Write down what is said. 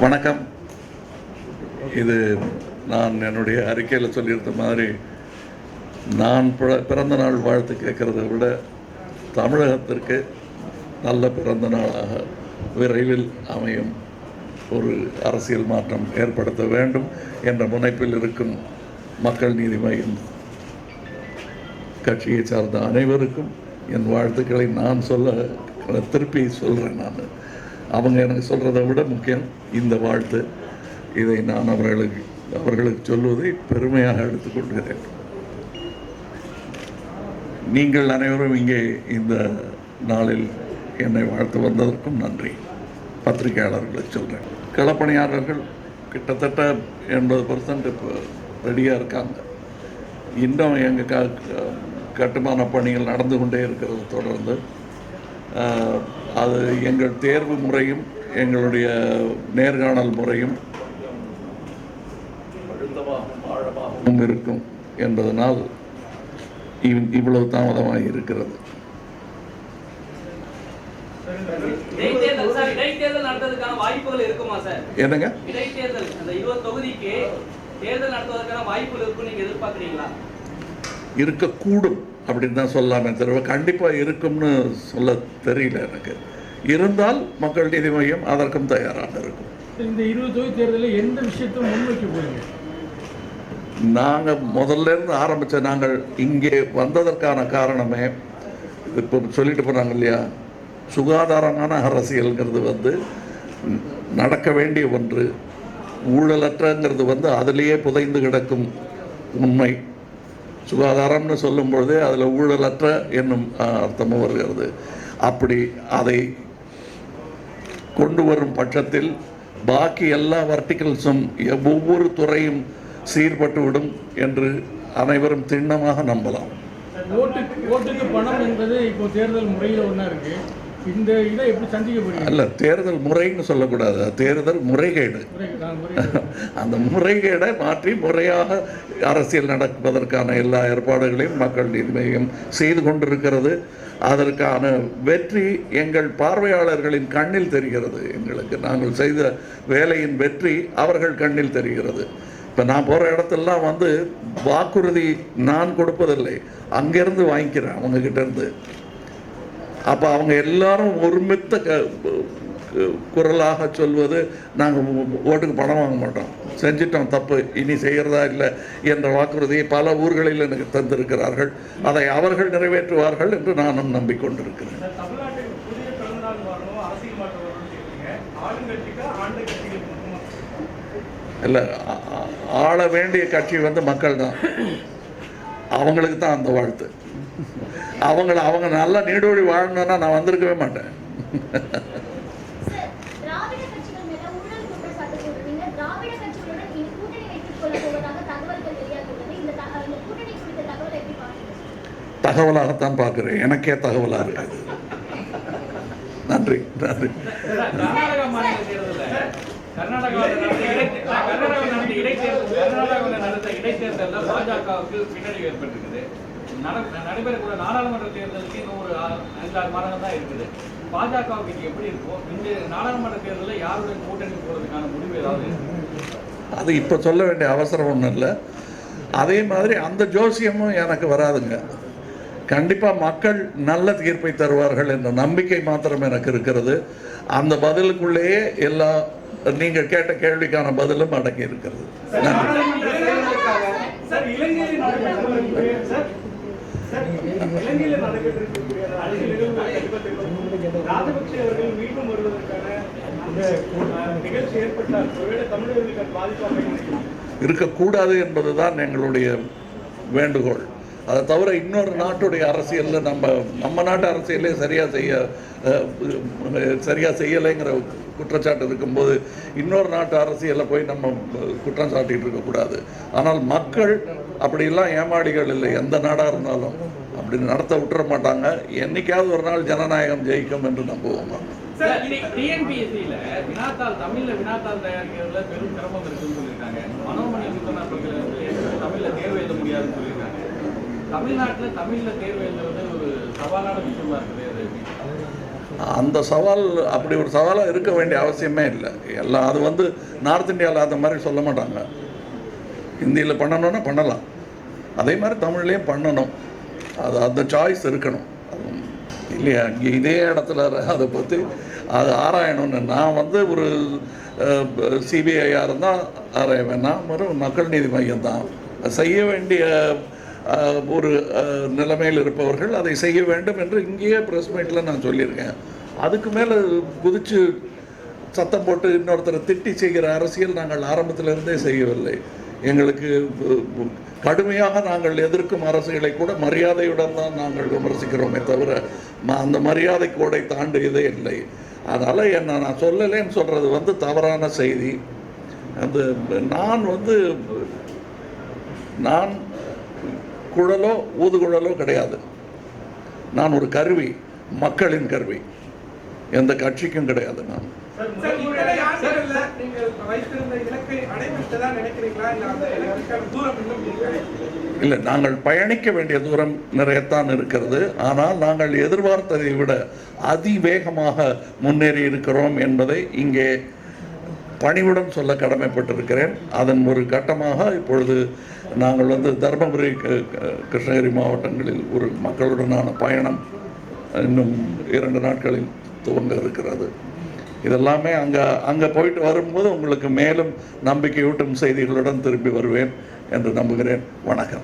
வணக்கம். இது நான் என்னுடைய அறிக்கையில் சொல்லியிருந்த மாதிரி நான் பிற- பிறந்த நாள் வாழ்த்து கேட்குறத விட தமிழகத்திற்கு நல்ல பிறந்த நாளாக விரைவில் அமையும் ஒரு அரசியல் மாற்றம் ஏற்படுத்த வேண்டும் என்ற முனைப்பில் இருக்கும் மக்கள் நீதி மையம் கட்சியை சார்ந்த அனைவருக்கும் என் வாழ்த்துக்களை நான் சொல்ல திருப்பி சொல்கிறேன் நான். அவங்க எனக்கு சொல்கிறத விட முக்கியம் இந்த வாழ்த்து. இதை நான் அவர்களுக்கு அவர்களுக்கு சொல்வதை பெருமையாக எடுத்துக்கொள்கிறேன் நீங்கள் அனைவரும் இங்கே இந்த நாளில் என்னை வாழ்த்து வந்ததற்கும் நன்றி. பத்திரிகையாளர்களுக்கு சொல்கிறேன் களப்பணியாளர்கள் கிட்டத்தட்ட எண்பது பர்சன்ட் இப்போ ரெடியாக இருக்காங்க. இன்னும் எங்கள் க கட்டுமான பணிகள் நடந்து கொண்டே இருக்கிறது தொடர்ந்து. அது எங்கள் தேர்வு முறையும் எங்களுடைய நேர்காணல் முறையும் இருக்கும் என்பதனால் இவ்- இவ்வளவு தாமதமாக இருக்கிறது. என்னங்க? இருக்கக்கூடும் அப்படின்னு தான் சொல்லாமே தவிர கண்டிப்பாக இருக்கும்னு சொல்ல தெரியல எனக்கு. இருந்தால் மக்கள் நீதி மையம் அதற்கும் தயாராக இருக்கும். இந்த இருபது தொகுதி தேர்தலில் எந்த விஷயத்தை முன்வைக்க போறீங்க? நாங்கள் முதல்ல இருந்து ஆரம்பித்த நாங்கள் இங்கே வந்ததற்கான காரணமே இப்போ சொல்லிட்டு போனாங்க இல்லையா? சுகாதாரமான அரசியல்ங்கிறது வந்து நடக்க வேண்டிய ஒன்று ஊழலற்றங்கிறது வந்து அதிலேயே புதைந்து கிடக்கும் உண்மை. சுகாதாரம்னு சொல்லும் பொழுதே அதில் ஊழலற்ற என்னும் அர்த்தமும் வருகிறது. அப்படி அதை கொண்டு வரும் பட்சத்தில் பாக்கி எல்லா வர்டிகல்ஸும் ஒவ்வொரு துறையும் சீர்பட்டுவிடும் என்று அனைவரும் திண்ணமாக நம்பலாம். ஓட்டுக்கு ஓட்டுக்கு பணம் என்பது இப்போ தேர்தல் முறையில் ஒன்றா இருக்குது இந்த இதை எப்படி சந்திக்க போறீங்க அல்ல தேர்தல் முறைன்னு சொல்லக்கூடாது. தேர்தல் முறைகேடு. அந்த முறைகேடை மாற்றி முறையாக அரசியல் நடப்பதற்கான எல்லா ஏற்பாடுகளையும் மக்கள் நீதி மையம் செய்து கொண்டிருக்கிறது. அதற்கான வெற்றி எங்கள் பார்வையாளர்களின் கண்ணில் தெரிகிறது. எங்களுக்கு நாங்கள் செய்த வேலையின் வெற்றி அவர்கள் கண்ணில் தெரிகிறது. இப்போ நான் போகிற இடத்தெல்லாம் வந்து வாக்குறுதி நான் கொடுப்பதில்லை. அங்கேருந்து வாங்கிக்கிறேன் அவங்க கிட்ட இருந்து அப்போ அவங்க எல்லாரும் ஒருமித்த குரலாக சொல்வது நாங்கள் ஓட்டுக்கு பணம் வாங்க மாட்டோம். செஞ்சிட்டோம் தப்பு இனி செய்கிறதா இல்லை என்ற வாக்குறுதியை பல ஊர்களில் எனக்கு தந்திருக்கிறார்கள். அதை அவர்கள் நிறைவேற்றுவார்கள் என்று நானும் நம்பிக்கொண்டிருக்கிறேன். இல்லை ஆள வேண்டிய கட்சி வந்து மக்கள் தான் அவங்களுக்கு தான் அந்த வாழ்த்து அவங்கள அவங்க நல்லா நீடோடி வாழணும்னா நான் வந்திருக்கவே மாட்டேன்? தகவலாகத்தான் பார்க்குறேன் எனக்கே தகவலாக இருக்குது நன்றி நன்றி கர்நாடகாவில் நடந்த இடை- கர்நாடகாவில் நடந்த இடைத்தேர்தல் கர்நாடகாவில் நடந்த இடைத்தேர்தலில் பாஜகவுக்கு பின்னடைவு ஏற்பட்டிருக்குது. நட- நடைபெறக்கூடிய நாடாளுமன்ற தேர்தலுக்கு இன்னும் ஒரு ஆ- ஐந்தாறு மாதங்கள் தான் இருக்குது. பாஜகவுக்கு இது எப்படி இருக்கும் இந்த நாடாளுமன்ற தேர்தலில் யாருடன் கூட்டணி போகிறதுக்கான முடிவு ஏதாவது அது இப்போ சொல்ல வேண்டிய அவசரம் ஒன்றும் இல்லை. அதே மாதிரி அந்த ஜோசியமும் எனக்கு வராதுங்க. கண்டிப்பாக மக்கள் நல்ல தீர்ப்பை தருவார்கள் என்ற நம்பிக்கை மாத்திரம் எனக்கு இருக்கிறது. அந்த பதிலுக்குள்ளேயே எல்லா நீங்கள் கேட்ட கேள்விக்கான பதிலும் அடங்கி இருக்கிறது. இருக்கக்கூடாது என்பதுதான் எங்களுடைய வேண்டுகோள். அதை தவிர இன்னொரு நாட்டுடைய அரசியலில் நம்ம நம்ம நாட்டு அரசியலே சரியாக செய்ய சரியாக செய்யலைங்கிற குற்றச்சாட்டு இருக்கும்போது இன்னொரு நாட்டு அரசியலில் போய் நம்ம குற்றம் சாட்டிகிட்டு இருக்கக்கூடாது ஆனால் மக்கள் அப்படிலாம் ஏமாடிகள் இல்லை. எந்த நாடாக இருந்தாலும் அப்படி நடத்த விட்டுற மாட்டாங்க. என்னைக்காவது ஒரு நாள் ஜனநாயகம் ஜெயிக்கும் என்று நம்புவோம்? டிஎன்பிஎஸ்சியில் வினாத்தாள் தமிழ்ல வினாத்தாள் தயாரிக்கிறதுல பெரும் சிரமம் இருக்குன்னு சொல்லியிருக்காங்க. மனோமணி தேர்வு எழுத முடியாதுன்னு சொல்லியிருக்காங்க. தமிழ்நாட்டில் தமிழில் தேர்வு எழுதுறது ஒரு சவாலான விஷயமா இருக்குது அந்த சவால் அப்படி ஒரு சவாலாக இருக்க வேண்டிய அவசியமே இல்லை. எல்லாம் அது வந்து நார்த் இந்தியாவில் அந்த மாதிரி சொல்ல மாட்டாங்க. ஹிந்தியில் பண்ணணும்னா பண்ணலாம். அதே மாதிரி தமிழ்லேயும் பண்ணணும். அது அந்த சாய்ஸ் இருக்கணும். இல்லையா? இங்கே இதே இடத்துல அதை பற்றி அது ஆராயணும்னு. நான் வந்து ஒரு சிபிஐயாக இருந்தால் ஆராய்வேன். நான் ஒரு மக்கள் நீதி மையம் தான் செய்ய வேண்டிய ஒரு நிலைமையில் இருப்பவர்கள் அதை செய்ய வேண்டும் என்று இங்கேயே ப்ரெஸ் மீட்டில் நான் சொல்லியிருக்கேன். அதுக்கு மேலே குதித்து சத்தம் போட்டு இன்னொருத்தரை திட்டி செய்கிற அரசியல் நாங்கள் ஆரம்பத்திலிருந்தே செய்யவில்லை. எங்களுக்கு கடுமையாக நாங்கள் எதிர்க்கும் அரசுகளை கூட மரியாதையுடன் தான் நாங்கள் விமர்சிக்கிறோமே தவிர ம- அந்த மரியாதை கோடை தாண்டியதே இல்லை. அதனால் என்ன நான் சொல்லலைன்னு சொல்கிறது வந்து தவறான செய்தி. அந்த நான் வந்து நான் குழலோ ஊதுகுழலோ கிடையாது. நான் ஒரு கருவி மக்களின் கருவி. எந்த கட்சிக்கும் கிடையாது நான். இல்லை நாங்கள் பயணிக்க வேண்டிய தூரம் நிறையத்தான் இருக்கிறது. ஆனால் நாங்கள் எதிர்பார்த்ததை விட அதிவேகமாக முன்னேறி இருக்கிறோம் என்பதை இங்கே பணிவுடன் சொல்ல கடமைப்பட்டிருக்கிறேன். அதன் ஒரு கட்டமாக இப்பொழுது நாங்கள் வந்து தருமபுரி க- கிருஷ்ணகிரி மாவட்டங்களில் ஒரு மக்களுடனான பயணம் இன்னும் இரண்டு நாட்களில் துவங்க இருக்கிறது. இதெல்லாமே அங்கே அங்கே போயிட்டு வரும்போது உங்களுக்கு மேலும் நம்பிக்கையூட்டும் செய்திகளுடன் திரும்பி வருவேன் என்று நம்புகிறேன். வணக்கம்.